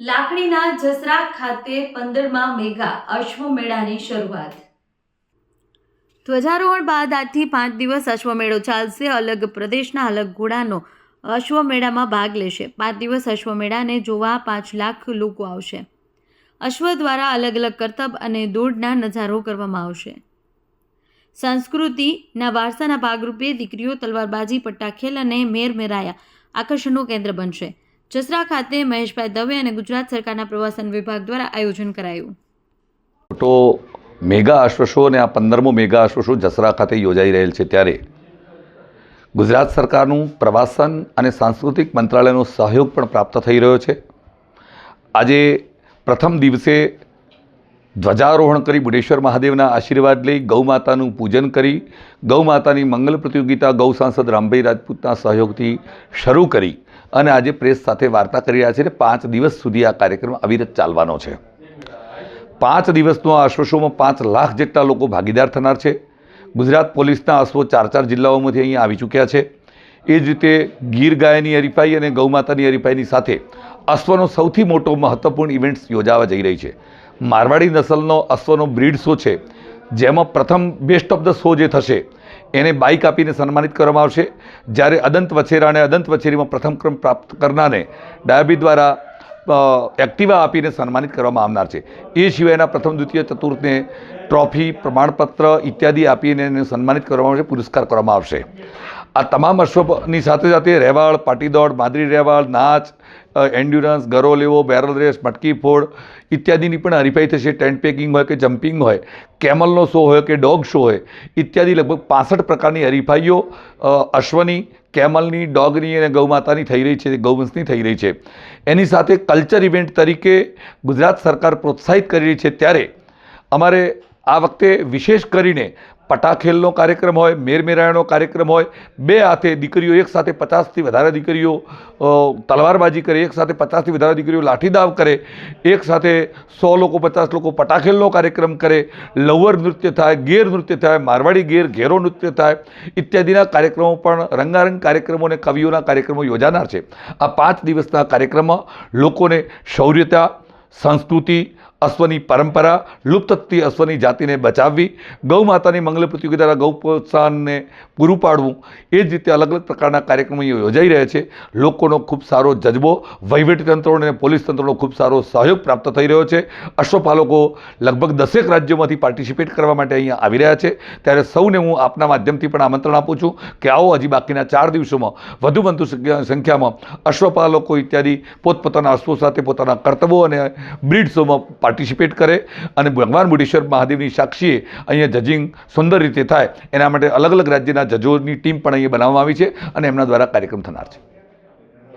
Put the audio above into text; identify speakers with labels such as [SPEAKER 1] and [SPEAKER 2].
[SPEAKER 1] લાકડીના જસરા ખાતે પંદરમાં મેગા અશ્વમેળાની શરૂઆત. ધ્વજારોહણ બાદ આજથી પાંચ દિવસ અશ્વમેળો ચાલશે. અલગ પ્રદેશના અલગ ઘોડાનો અશ્વમેળામાં ભાગ લેશે. પાંચ દિવસ અશ્વમેળાને જોવા પાંચ લાખ લોકો આવશે. અશ્વ દ્વારા અલગ અલગ કરતબ અને દોડના નજારો કરવામાં આવશે. સંસ્કૃતિના વારસાના ભાગરૂપે દીકરીઓ તલવારબાજી, પટ્ટાખેલ અને મેરમેરાયા આકર્ષણનું કેન્દ્ર બનશે. જસરા ખાતે મહેશભાઈ દવે અને ગુજરાત સરકારના પ્રવાસન વિભાગ દ્વારા આયોજન કરાયું.
[SPEAKER 2] મોટો મેગા અશ્વ શો અને આ પંદરમો મેગા અશ્વ શો જસરા ખાતે યોજાઈ રહેલ છે ત્યારે ગુજરાત સરકારનું પ્રવાસન અને સાંસ્કૃતિક મંત્રાલયનો સહયોગ પણ પ્રાપ્ત થઈ રહ્યો છે. આજે પ્રથમ દિવસે ધ્વજારોહણ કરી બુઢેશ્વર મહાદેવના આશીર્વાદ લઈ ગૌ માતાનું પૂજન કરી ગૌમાતાની મંગલ પ્રતિયોગિતા ગૌ સાંસદ રામભાઈ રાજપૂતના સહયોગથી શરૂ કરી અને આજે પ્રેસ સાથે વાર્તા કરી રહ્યા છે પાંચ દિવસ સુધી આ કાર્યક્રમ અવિરત ચાલવાનો છે. પાંચ દિવસનો આ અશ્વશોમાં પાંચ લાખ જેટલા લોકો ભાગીદાર થનાર છે. ગુજરાત પોલીસના અશ્વો ચાર ચાર જિલ્લાઓમાંથી અહીં આવી ચૂક્યા છે. એ જ રીતે ગીર ગાયની હરીફાઈ અને ગૌમાતાની હરીફાઈની સાથે અશ્વનો સૌથી મોટો મહત્ત્વપૂર્ણ ઇવેન્ટ્સ યોજાવા જઈ રહી છે. મારવાડી નસલનો અશ્વનો બ્રીડ શો છે. જેમાં પ્રથમ બેસ્ટ ઓફ ધ શો જે થશે, એને બાઇક આપીને સન્માનિત કરવામાં આવશે. જ્યારે અદંત વછેરા અને અદંત વછેરીમાં પ્રથમ ક્રમ પ્રાપ્ત કરનારને ડાયાબી દ્વારા એક્ટિવા આપીને સન્માનિત કરવામાં આવનાર છે. એ સિવાયના પ્રથમ, દ્વિતીય, ચતુર્થને ટ્રોફી પ્રમાણપત્ર ઇત્યાદિ આપીને એને સન્માનિત કરવામાં આવશે, પુરસ્કાર કરવામાં આવશે. આ તમામ અશ્વની સાથે સાથે રહેવાળ, પાટીદોડ માદરી રહેવાળ, નાચ એન્ડ્યુરન્સ ગરો લેવો બેરલ રેસ મટકી ફોડ ઇત્યાદિની પણ હરીફાઈ થશે. ટેન્ટ પેકિંગ હોય કે જમ્પિંગ હોય, કેમલનો શો હોય કે ડોગ શો હોય, ઇત્યાદિ લગભગ પાસઠ પ્રકારની હરીફાઈઓ અશ્વની, કેમલની ડોગની અને ગૌમાતાની થઈ રહી છે, ગૌવંશની થઈ રહી છે. એની સાથે કલ્ચર ઇવેન્ટ તરીકે ગુજરાત સરકાર પ્રોત્સાહિત કરી રહી છે. ત્યારે અમારે આ વખતે વિશેષ કરીને પટાખેલનો કાર્યક્રમ હોય, મેરમેરાયણનો કાર્યક્રમ હોય, બે હાથે દીકરીઓ એક સાથે પચાસથી વધારે દીકરીઓ તલવારબાજી કરે, એક સાથે પચાસથી વધારે દીકરીઓ લાઠીદાવ કરે, એક સાથે સો લોકો, પચાસ લોકો પટાખેલનો કાર્યક્રમ કરે, લવર નૃત્ય થાય, ગેર નૃત્ય થાય, મારવાડી ગેર, ઘેરો નૃત્ય થાય, ઇત્યાદિના કાર્યક્રમો પણ રંગારંગ કાર્યક્રમો અને કવિઓના કાર્યક્રમો યોજાનાર છે. આ પાંચ દિવસના કાર્યક્રમમાં લોકોને શૌર્યતા, સંસ્કૃતિ અશ્વની પરંપરા લુપ્ત થતી અશ્વની જાતિને બચાવવી ગૌ માતાની મંગલ પ્રતિયોગિતા ગૌ પ્રોત્સાહનને પૂરું પાડવું, એ જ રીતે અલગ અલગ પ્રકારના કાર્યક્રમો યોજાઈ રહ્યા છે. લોકોનો ખૂબ સારો જજબો વહીવટીતંત્રો અને પોલીસ તંત્રનો ખૂબ સારો સહયોગ પ્રાપ્ત થઈ રહ્યો છે. અશ્વપાલકો લગભગ દસેક રાજ્યોમાંથી પાર્ટિસિપેટ કરવા માટે અહીંયા આવી રહ્યા છે. ત્યારે સૌને હું આપના માધ્યમથી પણ આમંત્રણ આપું છું કે આવો હજી બાકીના ચાર દિવસોમાં વધુ વધુ સંખ્યા- સંખ્યામાં અશ્વપાલકો ઇત્યાદિ પોતપોતાના અશ્વો સાથે પોતાના કર્તવ્યો અને બ્રીડ શોમાં પાર્ટિસિપેટ કરે અને ભગવાન બુઢેશ્વર મહાદેવની સાક્ષીએ અહીંયા જજિંગ સુંદર રીતે થાય, એના માટે અલગ અલગ રાજ્યના જજોની ટીમ પણ અહીંયા બનાવવામાં આવી છે અને એમના દ્વારા કાર્યક્રમ થનાર છે.